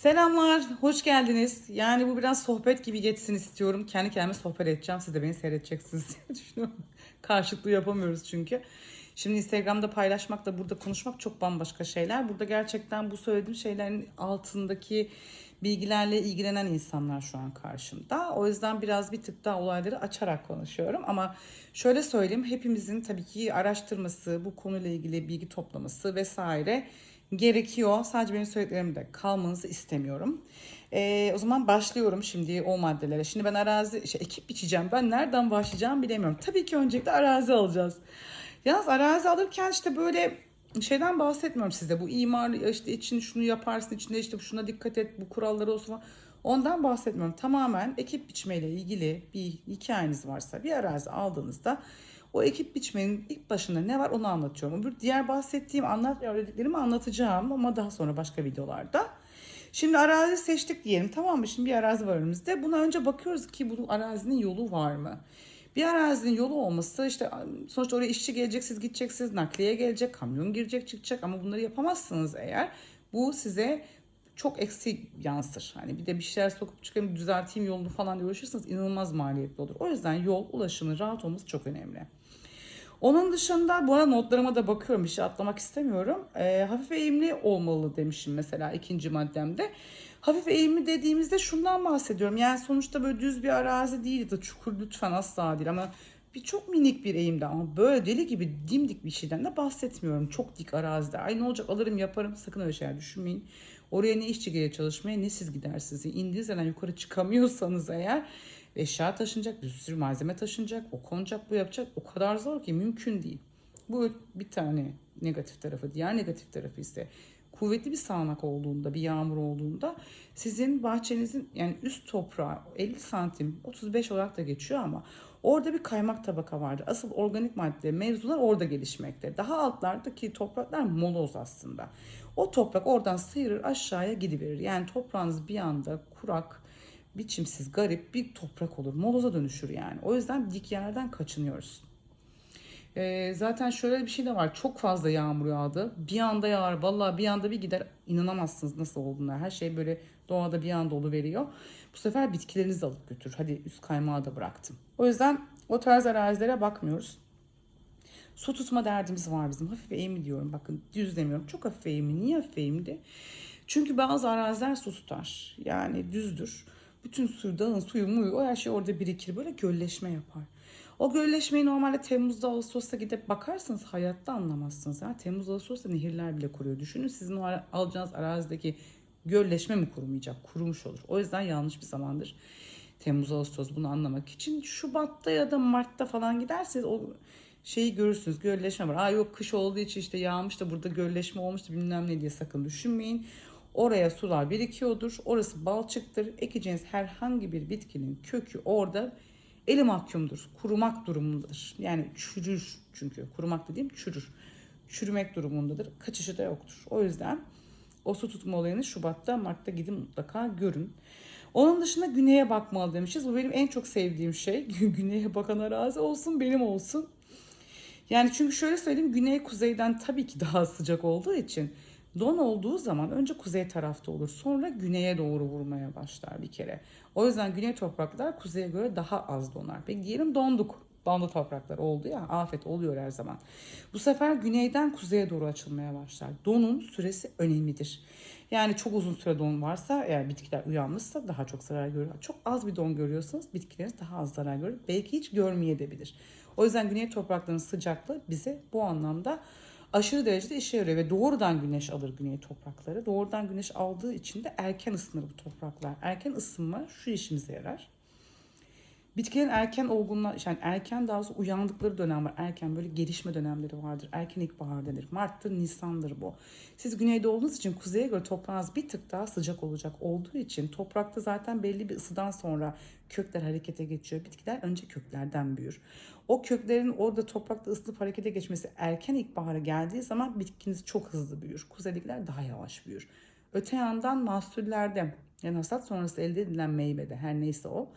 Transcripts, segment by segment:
Selamlar, hoş geldiniz. Yani bu biraz sohbet gibi geçsin istiyorum. Kendi kendime sohbet edeceğim. Siz de beni seyredeceksiniz diye düşünüyorum. Karşılıklı yapamıyoruz çünkü. Şimdi Instagram'da paylaşmakla burada konuşmak çok bambaşka şeyler. Burada gerçekten bu söylediğim şeylerin altındaki bilgilerle ilgilenen insanlar şu an karşımda. O yüzden biraz bir tık daha olayları açarak konuşuyorum. Ama şöyle söyleyeyim hepimizin tabii ki araştırması, bu konuyla ilgili bilgi toplaması vesaire gerekiyor. Sadece benim söylediklerimde kalmanızı istemiyorum. Ee, o zaman başlıyorum şimdi o maddelere. Şimdi ben arazi, şey, ekip biçeceğim. Ben nereden başlayacağım bilemiyorum. Tabii ki öncelikle arazi alacağız. Yalnız arazi alırken işte böyle şeyden bahsetmiyorum size. Bu imar işte için şunu yaparsın, içinde işte şuna dikkat et, bu kuralları olsun. Ondan bahsetmiyorum. Tamamen ekip biçmeyle ilgili bir hikayeniz varsa bir arazi aldığınızda o ekip biçmenin ilk başında ne var onu anlatıyorum. Öbür diğer bahsettiğim anlat öğrendiklerimi anlatacağım ama daha sonra başka videolarda. Şimdi arazi seçtik diyelim tamam mı? Şimdi bir arazi var önümüzde. Buna önce bakıyoruz ki bu arazinin yolu var mı? Bir arazinin yolu olması işte sonuçta oraya işçi gelecek, siz gideceksiniz, nakliye gelecek, kamyon girecek, çıkacak ama bunları yapamazsınız eğer. Bu size çok eksi yansır. Hani bir de bir şeyler sokup çıkarayım düzelteyim yolunu falan diye uğraşırsanız inanılmaz maliyetli olur. O yüzden yol ulaşımı rahat olması çok önemli. Onun dışında bu notlarıma da bakıyorum bir şey atlamak istemiyorum. E, hafif eğimli olmalı demişim mesela ikinci maddemde. Hafif eğimli dediğimizde şundan bahsediyorum. Yani sonuçta böyle düz bir arazi değil ya da çukur lütfen asla değil ama bir çok minik bir eğimde ama böyle deli gibi dimdik bir şeyden de bahsetmiyorum. Çok dik arazide. Ay ne olacak alırım yaparım sakın öyle şeyler düşünmeyin. Oraya ne işçi gelir çalışmaya ne siz gidersiniz. İndiğiniz yukarı çıkamıyorsanız eğer eşya taşınacak, bir sürü malzeme taşınacak, o konacak, bu yapacak. O kadar zor ki mümkün değil. Bu bir tane negatif tarafı. Diğer negatif tarafı ise kuvvetli bir sağanak olduğunda, bir yağmur olduğunda sizin bahçenizin yani üst toprağı 50 santim 35 olarak da geçiyor ama orada bir kaymak tabaka vardır. Asıl organik madde mevzular orada gelişmekte. Daha altlardaki topraklar moloz aslında. O toprak oradan sıyırır aşağıya gidiverir. Yani toprağınız bir anda kurak, biçimsiz, garip bir toprak olur. Moloza dönüşür yani. O yüzden dik yerden kaçınıyoruz. Ee, zaten şöyle bir şey de var. Çok fazla yağmur yağdı. Bir anda yağar. Vallahi bir anda bir gider. İnanamazsınız nasıl olduğuna. Her şey böyle doğada bir anda veriyor. Bu sefer bitkilerinizi alıp götür. Hadi üst kaymağı da bıraktım. O yüzden o tarz arazilere bakmıyoruz. Su tutma derdimiz var bizim. Hafif eğimli diyorum. Bakın düz demiyorum. Çok hafif eğimli. Niye hafif eğimli? Çünkü bazı araziler su tutar. Yani düzdür. Bütün suyu, dağın suyu, muyu her şey orada birikir. Böyle gölleşme yapar. O gölleşmeyi normalde Temmuz'da, Ağustos'ta gidip bakarsanız hayatta anlamazsınız. Ya. Temmuz, Ağustos'ta nehirler bile kuruyor. Düşünün sizin o alacağınız arazideki gölleşme mi kurumayacak? Kurumuş olur. O yüzden yanlış bir zamandır. Temmuz, Ağustos bunu anlamak için. Şubat'ta ya da Mart'ta falan giderseniz o şeyi görürsünüz. Gölleşme var. Aa yok kış olduğu için işte yağmış da burada gölleşme olmuştu bilmem ne diye sakın düşünmeyin. Oraya sular birikiyordur. Orası balçıktır. Ekeceğiniz herhangi bir bitkinin kökü orada eli mahkumdur. Kurumak durumundadır. Yani çürür çünkü. Kurumak dediğim çürür. Çürümek durumundadır. Kaçışı da yoktur. O yüzden o su tutma olayını Şubat'ta, Mart'ta gidin mutlaka görün. Onun dışında güneye bakmalı demişiz. Bu benim en çok sevdiğim şey. güneye bakan arazi olsun benim olsun. Yani çünkü şöyle söyleyeyim güney kuzeyden tabii ki daha sıcak olduğu için Don olduğu zaman önce kuzey tarafta olur. Sonra güneye doğru vurmaya başlar bir kere. O yüzden güney topraklar kuzeye göre daha az donar. Peki diyelim donduk. Dondu topraklar oldu ya afet oluyor her zaman. Bu sefer güneyden kuzeye doğru açılmaya başlar. Donun süresi önemlidir. Yani çok uzun süre don varsa eğer bitkiler uyanmışsa daha çok zarar görür. Çok az bir don görüyorsanız bitkileriniz daha az zarar görür. Belki hiç görmeyebilir. O yüzden güney topraklarının sıcaklığı bize bu anlamda aşırı derecede işe yarıyor ve doğrudan güneş alır güney toprakları. Doğrudan güneş aldığı için de erken ısınır bu topraklar. Erken ısınma şu işimize yarar. Bitkilerin erken olgunluğa, yani erken daha doğrusu uyandıkları dönem var. Erken böyle gelişme dönemleri vardır. Erken ilkbahar denir. Mart'tır, Nisan'dır bu. Siz güneyde olduğunuz için kuzeye göre toprağınız bir tık daha sıcak olacak olduğu için toprakta zaten belli bir ısıdan sonra kökler harekete geçiyor. Bitkiler önce köklerden büyür. O köklerin orada toprakta ısınıp harekete geçmesi erken ilkbahara geldiği zaman bitkiniz çok hızlı büyür. Kuzeydekiler daha yavaş büyür. Öte yandan mahsullerde yani hasat sonrası elde edilen meyvede her neyse o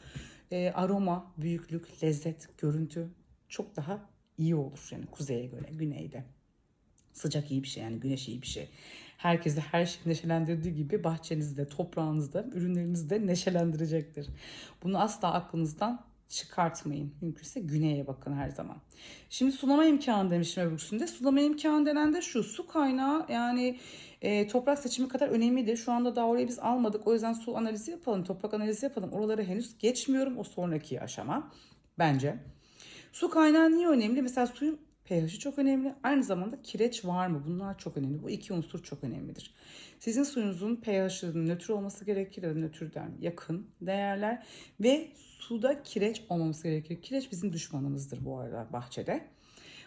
e, aroma, büyüklük, lezzet, görüntü çok daha iyi olur yani kuzeye göre, güneyde. Sıcak iyi bir şey yani güneş iyi bir şey. Herkesi her şey neşelendirdiği gibi bahçenizde, toprağınızda, ürünlerinizde neşelendirecektir. Bunu asla aklınızdan çıkartmayın. Mümkünse güneye bakın her zaman. Şimdi sulama imkanı demiştim öbürsünde. Sulama imkanı denen de şu. Su kaynağı yani e, toprak seçimi kadar önemlidir. Şu anda daha orayı biz almadık. O yüzden su analizi yapalım, toprak analizi yapalım. Oraları henüz geçmiyorum. O sonraki aşama bence. Su kaynağı niye önemli? Mesela suyun pH'i çok önemli. Aynı zamanda kireç var mı? Bunlar çok önemli. Bu iki unsur çok önemlidir. Sizin suyunuzun pH'inin nötr olması gerekir nötrden yakın değerler ve suda kireç olmaması gerekir. Kireç bizim düşmanımızdır bu arada bahçede.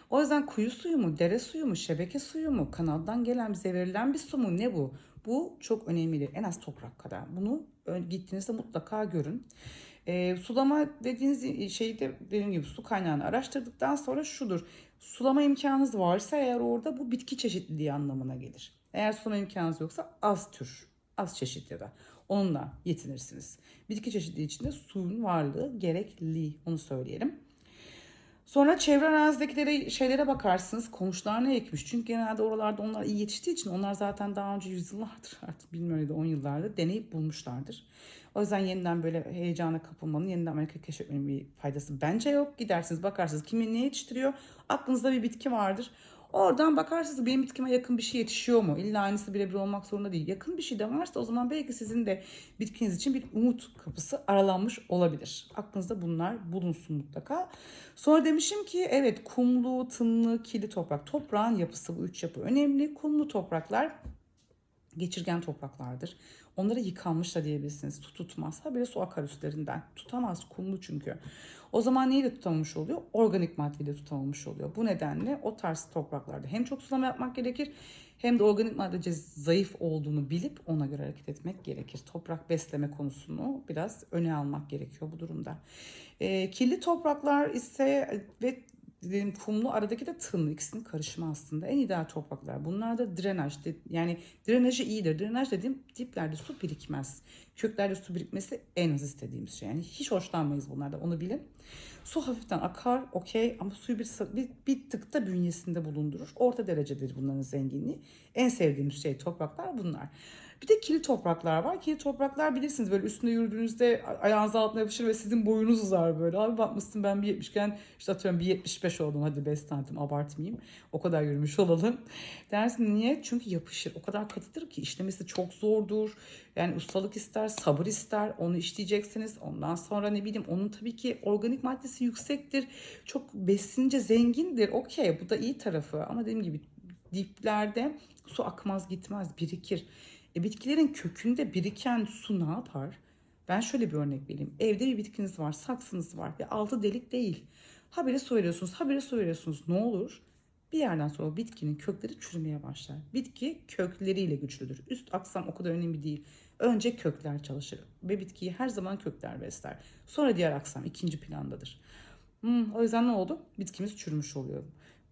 O yüzden kuyu suyu mu, dere suyu mu, şebeke suyu mu, kanaldan gelen bize verilen bir su mu ne bu? Bu çok önemlidir. En az toprak kadar. Bunu gittiğinizde mutlaka görün. E, sulama dediğiniz şeyde dediğim gibi su kaynağını araştırdıktan sonra şudur. Sulama imkanınız varsa eğer orada bu bitki çeşitliliği anlamına gelir. Eğer sulama imkanınız yoksa az tür, az çeşit ya da onunla yetinirsiniz. Bitki çeşitliliği içinde suyun varlığı gerekli onu söyleyelim. Sonra çevre arazidekilere şeylere bakarsınız. Komşular ne ekmiş? Çünkü genelde oralarda onlar iyi yetiştiği için onlar zaten daha önce yüzyıllardır artık bilmiyorum ya da 10 yıllardır deneyip bulmuşlardır. O yüzden yeniden böyle heyecana kapılmanın, yeniden Amerika keşfetmenin bir faydası bence yok. Gidersiniz bakarsınız kimin ne yetiştiriyor. Aklınızda bir bitki vardır. Oradan bakarsınız benim bitkime yakın bir şey yetişiyor mu? İlla aynısı birebir olmak zorunda değil. Yakın bir şey de varsa o zaman belki sizin de bitkiniz için bir umut kapısı aralanmış olabilir. Aklınızda bunlar bulunsun mutlaka. Sonra demişim ki evet kumlu, tınlı, kili toprak. Toprağın yapısı bu üç yapı önemli. Kumlu topraklar geçirgen topraklardır. Onlara yıkanmış da diyebilirsiniz. Su tutmaz. Habire su akar üstlerinden. Tutamaz kumlu çünkü. O zaman neyle tutamamış oluyor? Organik maddeyle tutamamış oluyor. Bu nedenle o tarz topraklarda hem çok sulama yapmak gerekir hem de organik maddece zayıf olduğunu bilip ona göre hareket etmek gerekir. Toprak besleme konusunu biraz öne almak gerekiyor bu durumda. E, kirli topraklar ise ve dediğim kumlu aradaki de tınlı ikisinin karışımı aslında en ideal topraklar. Bunlar da drenaj yani drenajı iyidir. Drenaj dediğim diplerde su birikmez. Köklerde su birikmesi en az istediğimiz şey. Yani hiç hoşlanmayız bunlardan onu bilin. Su hafiften akar okey ama suyu bir, bir, bir tık da bünyesinde bulundurur. Orta derecedir bunların zenginliği. En sevdiğimiz şey topraklar bunlar. Bir de kili topraklar var. Kili topraklar bilirsiniz böyle üstünde yürüdüğünüzde ayağınız altına yapışır ve sizin boyunuz uzar böyle. Abi bakmışsın ben bir 70'ken işte atıyorum bir 75 oldum hadi 5 santim abartmayayım. O kadar yürümüş olalım. Dersin niye? Çünkü yapışır. O kadar katıdır ki işlemesi çok zordur. Yani ustalık ister, sabır ister. Onu işleyeceksiniz. Ondan sonra ne bileyim onun tabii ki organik maddesi yüksektir. Çok besince zengindir. Okey bu da iyi tarafı. Ama dediğim gibi diplerde su akmaz gitmez birikir. E, bitkilerin kökünde biriken su ne yapar? Ben şöyle bir örnek vereyim. Evde bir bitkiniz var, saksınız var ve altı delik değil. Habire su veriyorsunuz, habire su veriyorsunuz. Ne olur? Bir yerden sonra bitkinin kökleri çürümeye başlar. Bitki kökleriyle güçlüdür. Üst aksam o kadar önemli değil. Önce kökler çalışır ve bitkiyi her zaman kökler besler. Sonra diğer aksam ikinci plandadır. Hmm, o yüzden ne oldu? Bitkimiz çürümüş oluyor.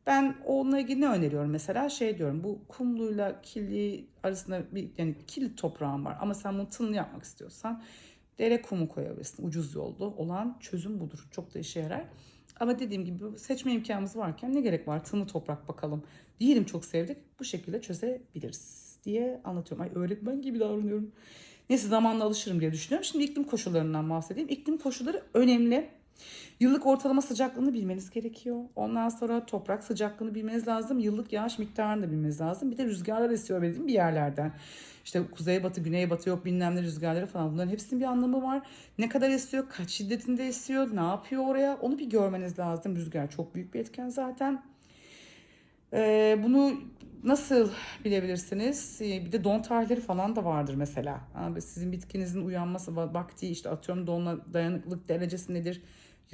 Ben onunla ilgili ne öneriyorum mesela şey diyorum bu kumluyla kirli arasında bir yani kirli toprağın var ama sen bunu tınlı yapmak istiyorsan dere kumu koyabilirsin. Ucuz yolda olan çözüm budur. Çok da işe yarar. Ama dediğim gibi seçme imkanımız varken ne gerek var? Tınlı toprak bakalım. Diyelim çok sevdik. Bu şekilde çözebiliriz diye anlatıyorum. Ay öğretmen gibi davranıyorum. Neyse zamanla alışırım diye düşünüyorum. Şimdi iklim koşullarından bahsedeyim. İklim koşulları önemli. Yıllık ortalama sıcaklığını bilmeniz gerekiyor. Ondan sonra toprak sıcaklığını bilmeniz lazım. Yıllık yağış miktarını da bilmeniz lazım. Bir de rüzgarlar esiyor dediğim bir yerlerden. İşte kuzeybatı, güneybatı yok bilmem ne rüzgarları falan. Bunların hepsinin bir anlamı var. Ne kadar esiyor, kaç şiddetinde esiyor, ne yapıyor oraya onu bir görmeniz lazım. Rüzgar çok büyük bir etken zaten. Ee, bunu nasıl bilebilirsiniz? Ee, Bir de don tarihleri falan da vardır mesela. Sizin bitkinizin uyanması vakti işte atıyorum donla dayanıklılık derecesi nedir?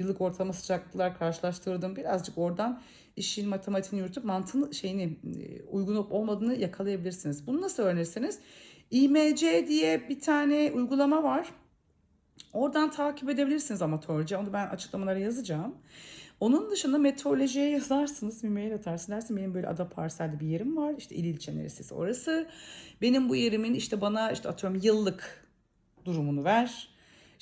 Yıllık ortalama sıcaklıklar karşılaştırdım. Birazcık oradan işin matematiğini yürütüp mantığını şeyini e, uygun olup olmadığını yakalayabilirsiniz. Bunu nasıl öğrenirsiniz? IMC diye bir tane uygulama var. Oradan takip edebilirsiniz amatörce. Onu ben açıklamalara yazacağım. Onun dışında meteorolojiye yazarsınız, bir mail atarsınız. Dersin benim böyle ada parselde bir yerim var. İşte il ilçe neresiyse orası. Benim bu yerimin işte bana işte atıyorum yıllık durumunu ver.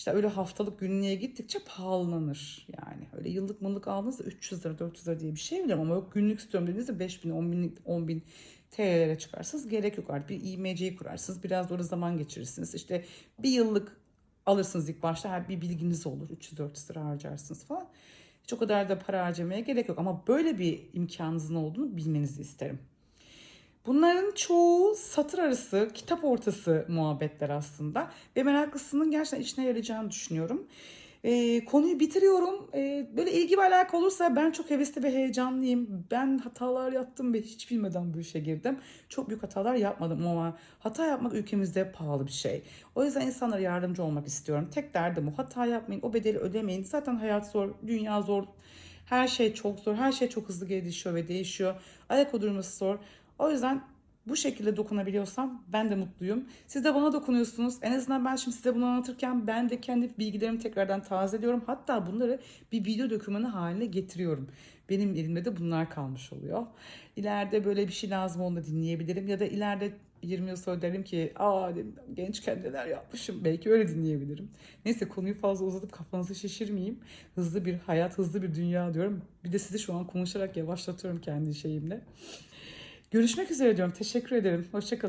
İşte öyle haftalık günlüğe gittikçe pahalanır yani. Öyle yıllık mıllık aldığınızda 300 lira 400 lira diye bir şey biliyorum ama yok günlük istiyorum dediğinizde 5 bin 10 bin, 10 bin TL'lere çıkarsınız gerek yok artık. Bir IMC'yi kurarsınız biraz da orada zaman geçirirsiniz. İşte bir yıllık alırsınız ilk başta her bir bilginiz olur 300-400 lira harcarsınız falan. Hiç o kadar da para harcamaya gerek yok ama böyle bir imkanınızın olduğunu bilmenizi isterim. Bunların çoğu satır arası, kitap ortası muhabbetler aslında. Ve meraklısının gerçekten işine yarayacağını düşünüyorum. Ee, konuyu bitiriyorum. Ee, böyle ilgi ve alaka olursa ben çok hevesli ve heyecanlıyım. Ben hatalar yaptım ve hiç bilmeden bu işe girdim. Çok büyük hatalar yapmadım ama hata yapmak ülkemizde pahalı bir şey. O yüzden insanlara yardımcı olmak istiyorum. Tek derdim o. Hata yapmayın, o bedeli ödemeyin. Zaten hayat zor, dünya zor. Her şey çok zor, her şey çok hızlı gelişiyor ve değişiyor. Ayak uydurması zor. O yüzden bu şekilde dokunabiliyorsam ben de mutluyum. Siz de bana dokunuyorsunuz. En azından ben şimdi size bunu anlatırken ben de kendi bilgilerimi tekrardan tazeliyorum. Hatta bunları bir video dokümanı haline getiriyorum. Benim elimde de bunlar kalmış oluyor. İleride böyle bir şey lazım olduğunda dinleyebilirim. Ya da ileride 20 yıl sonra derim ki aa dedim, gençken neler yapmışım. Belki öyle dinleyebilirim. Neyse konuyu fazla uzatıp kafanızı şişirmeyeyim. Hızlı bir hayat, hızlı bir dünya diyorum. Bir de sizi şu an konuşarak yavaşlatıyorum kendi şeyimle. Görüşmek üzere diyorum. Teşekkür ederim. Hoşçakalın.